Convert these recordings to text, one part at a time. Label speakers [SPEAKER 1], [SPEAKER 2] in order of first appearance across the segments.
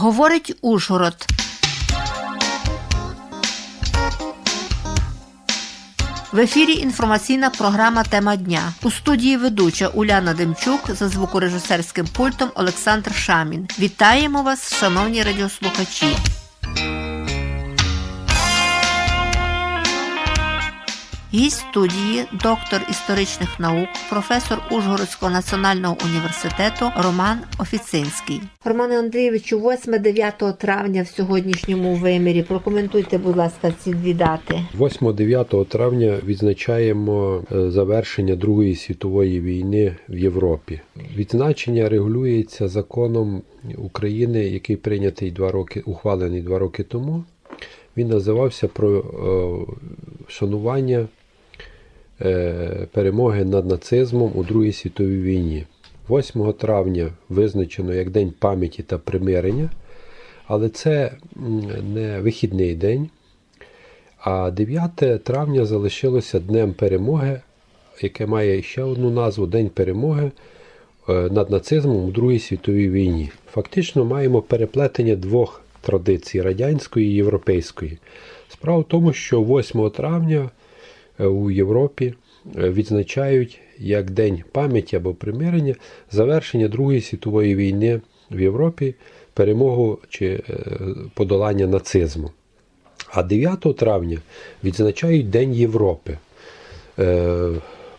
[SPEAKER 1] Говорить Ужгород. В ефірі інформаційна програма Тема дня. У студії ведуча Уляна Демчук за звукорежисерським пультом Олександр Шамін. Вітаємо вас, шановні радіослухачі. Гість студії, доктор історичних наук, професор Ужгородського національного університету Роман Офіцинський. Романе Андрійовичу, 8-9 травня в сьогоднішньому вимірі. Прокоментуйте, будь ласка, ці дві дати.
[SPEAKER 2] 8-9 травня відзначаємо е, завершення Другої світової війни в Європі. Відзначення регулюється законом України, який прийнятий два роки, ухвалений два роки тому. Він називався про е, шанування перемоги над нацизмом у Другій світовій війні. 8 травня визначено як День пам'яті та примирення, але це не вихідний день. А 9 травня залишилося Днем перемоги, яке має ще одну назву День перемоги е, над нацизмом у Другій світовій війні. Фактично маємо переплетення двох традицій радянської і європейської. Справа в тому, що 8 травня е, у Європі е, відзначають як День пам'яті або примирення завершення Другої світової війни в Європі, перемогу чи е, подолання нацизму. А 9 травня відзначають День Європи. Е,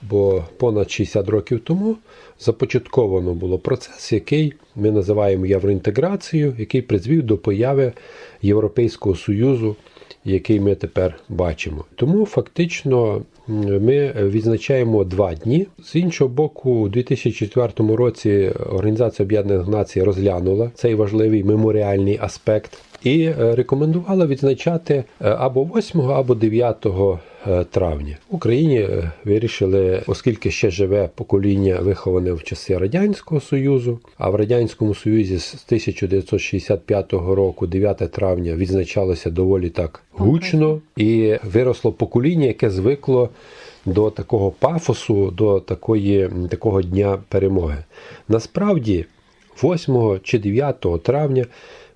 [SPEAKER 2] Бо понад 60 років тому започатковано було процес, який ми називаємо євроінтеграцією, який призвів до появи Європейського Союзу, який ми тепер бачимо. Тому фактично ми відзначаємо два дні. З іншого боку, у 2004 році Організація Об'єднаних Націй розглянула цей важливий меморіальний аспект і е, рекомендувала відзначати е, або 8, або 9 е, травня. В Україні вирішили, оскільки ще живе покоління, виховане в часи Радянського Союзу, а в Радянському Союзі з 1965 року, 9 травня, відзначалося доволі так гучно, і виросло покоління, яке звикло до такого пафосу, до такої, такого дня перемоги. Насправді, 8 чи 9 травня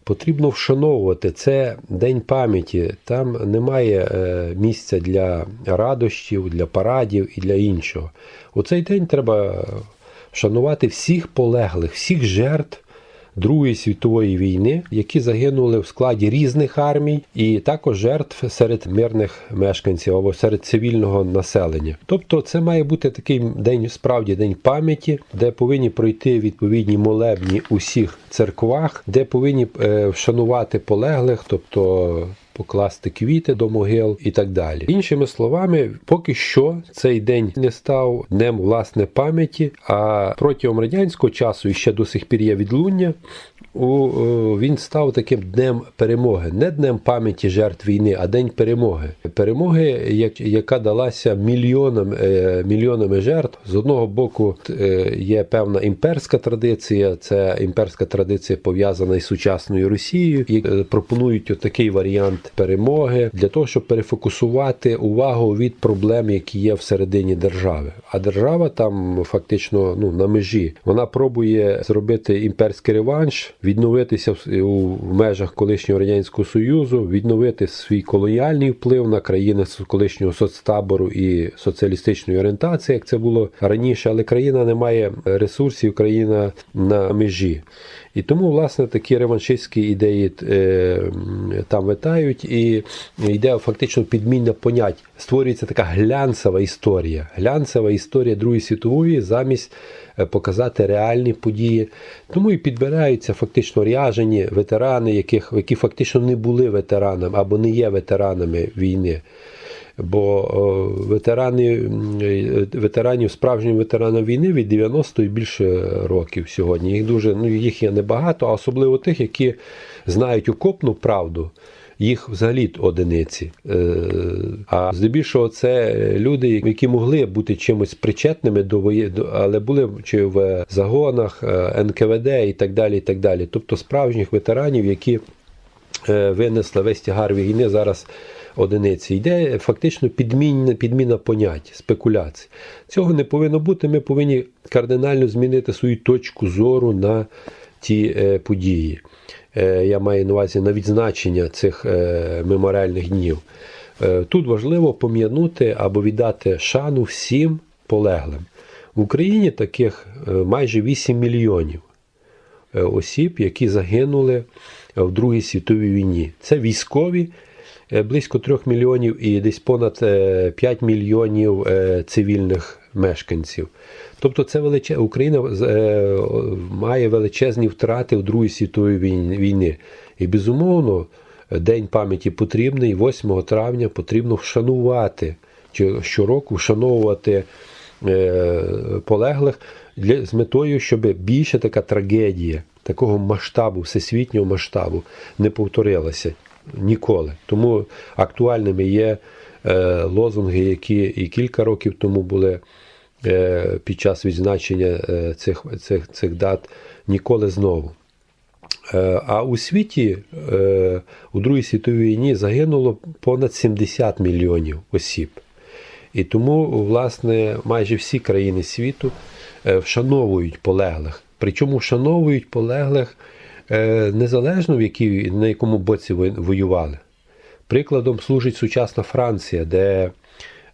[SPEAKER 2] потрібно вшановувати це день пам'яті. Там немає е, місця для радощів, для парадів і для іншого. У цей день треба вшанувати всіх полеглих, всіх жертв. Другої світової війни, які загинули в складі різних армій, і також жертв серед мирних мешканців або серед цивільного населення. Тобто, це має бути такий день, справді день пам'яті, де повинні пройти відповідні молебні усіх церквах, де повинні е, вшанувати полеглих, тобто. Покласти квіти до могил і так далі. Іншими словами, поки що цей день не став днем власне пам'яті, а протягом радянського часу і ще до сих пір є відлуння. У, о, він став таким днем перемоги, не днем пам'яті жертв війни, а день перемоги. Перемоги, як- яка далася мільйонам, е, мільйонами жертв. З одного боку е, є певна імперська традиція, це імперська традиція пов'язана із сучасною Росією, і е, пропонують отакий варіант перемоги для того, щоб перефокусувати увагу від проблем, які є всередині держави. А держава там фактично ну на межі. Вона пробує зробити імперський реванш, відновитися у межах колишнього радянського союзу, відновити свій колоніальний вплив на країни колишнього соцтабору і соціалістичної орієнтації, як це було раніше. Але країна не має ресурсів, країна на межі. І тому, власне, такі реваншистські ідеї е, там витають, і йде фактично підмінна понять. Створюється така глянцева історія. Глянцева історія Другої світової замість е, показати реальні події. Тому і підбираються фактично ряжені ветерани, яких, які фактично не були ветеранами або не є ветеранами війни. Бо ветерани, м, е, ветеранів, ветеранам війни від 90 і більше років сьогодні. Їх дуже, ну їх є небагато, а особливо тих, які знають окопну правду. Їх взагалі одиниці. Е, А здебільшого це люди, які могли бути чимось причетними до вої... але були чи в загонах е, НКВД і так далі. і так далі. Тобто справжніх ветеранів, які е, винесли весь тягар війни зараз одиниці. Йде фактично підмінна, підміна понять, спекуляцій. Цього не повинно бути. Ми повинні кардинально змінити свою точку зору на ті е, події. Е, Я маю на увазі на відзначення цих е, меморіальних днів. Тут важливо пом'янути або віддати шану всім полеглим. В Україні таких майже 8 мільйонів осіб, які загинули в Другій світовій війні. Це військові, близько 3 мільйонів і десь понад е, 5 мільйонів е, цивільних мешканців. Тобто це величе... Україна е, має величезні втрати в Другій світовій війні-. І безумовно, День пам'яті потрібний, 8 травня потрібно вшанувати, чи щороку вшановувати е, полеглих для, з метою, щоб більше така трагедія такого масштабу, всесвітнього масштабу не повторилася ніколи. Тому актуальними є е, лозунги, які і кілька років тому були е, під час відзначення е, цих, цих, цих дат ніколи знову. А у світі у Другій світовій війні загинуло понад 70 мільйонів осіб. І тому, власне, майже всі країни світу вшановують полеглих. Причому вшановують полеглих незалежно в якій, на якому боці воювали. Прикладом служить сучасна Франція, де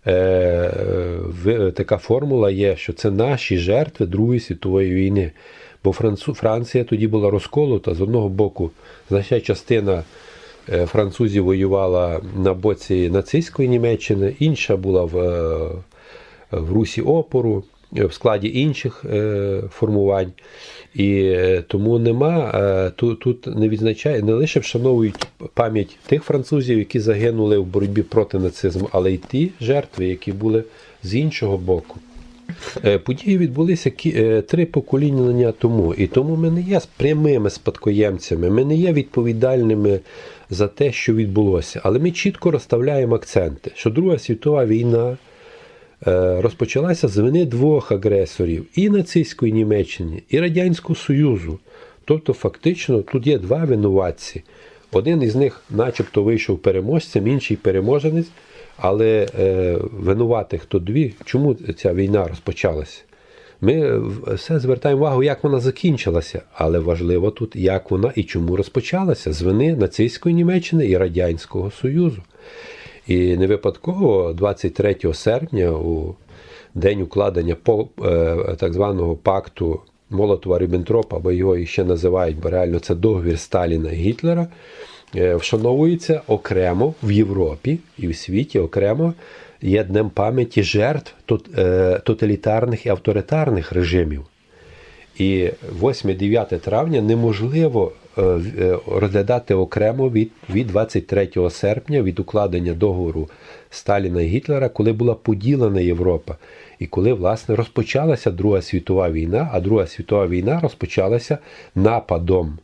[SPEAKER 2] е, така формула є, що це наші жертви Другої світової війни. Бо Франція тоді була розколота з одного боку, значна частина е, французів воювала на боці нацистської Німеччини, інша була в, е, в Русі опору, е, в складі інших е, формувань. І е, тому нема е, тут, тут не відзначає, не лише вшановують пам'ять тих французів, які загинули в боротьбі проти нацизму, але й ті жертви, які були з іншого боку. Е, Події відбулися е, три покоління тому, і тому ми не є прямими спадкоємцями, ми не є відповідальними за те, що відбулося. Але ми чітко розставляємо акценти, що Друга світова війна е, розпочалася з вини двох агресорів і нацистської Німеччини, і Радянського Союзу. Тобто, фактично, тут є два винуватці. Один із них, начебто, вийшов переможцем, інший переможенець. Але е, винуватих то дві. Чому ця війна розпочалася? Ми все звертаємо увагу, як вона закінчилася, але важливо тут, як вона і чому розпочалася з вини нацистської Німеччини і Радянського Союзу. І не випадково 23 серпня, у день укладення е, так званого пакту Молотова Ріббентропа, або його ще називають, бо реально це договір Сталіна і Гітлера, е, вшановується окремо в Європі і в світі окремо є днем пам'яті жертв е, тоталітарних і авторитарних режимів. І 8-9 травня неможливо е, е, розглядати окремо від, від 23 серпня, від укладення договору Сталіна і Гітлера, коли була поділена Європа. І коли, власне, розпочалася Друга світова війна, а Друга світова війна розпочалася нападом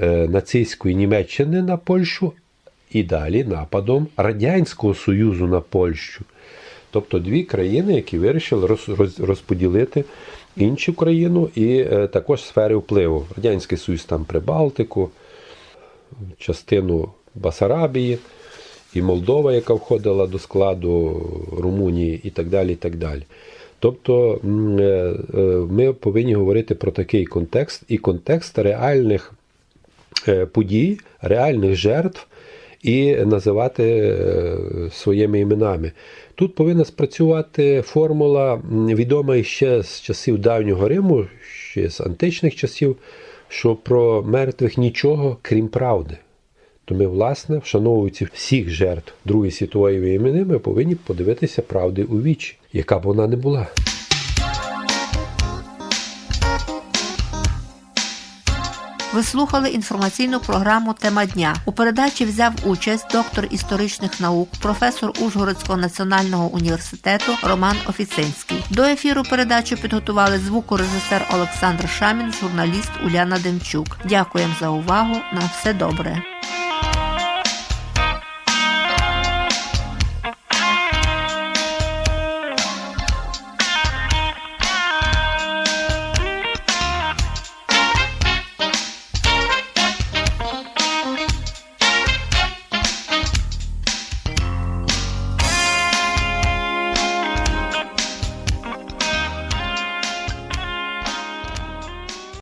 [SPEAKER 2] е, нацистської Німеччини на Польщу і далі нападом Радянського Союзу на Польщу. Тобто дві країни, які вирішили роз, роз, розподілити іншу країну і е, також сфери впливу. Радянський Союз там Прибалтику, частину Басарабії і Молдова, яка входила до складу Румунії і так далі. І так далі. Тобто е, е, ми повинні говорити про такий контекст і контекст реальних подій, реальних жертв і називати е, своїми іменами. Тут повинна спрацювати формула, відома ще з часів давнього Риму, ще з античних часів, що про мертвих нічого, крім правди. То ми, власне, вшановуючи всіх жертв Другої світової війни, ми повинні подивитися правди у вічі, яка б вона не була.
[SPEAKER 1] Ви слухали інформаційну програму Тема дня. У передачі взяв участь доктор історичних наук, професор Ужгородського національного університету Роман Офіцинський. До ефіру передачу підготували звукорежисер Олександр Шамін, журналіст Уляна Демчук. Дякуємо за увагу. На все добре.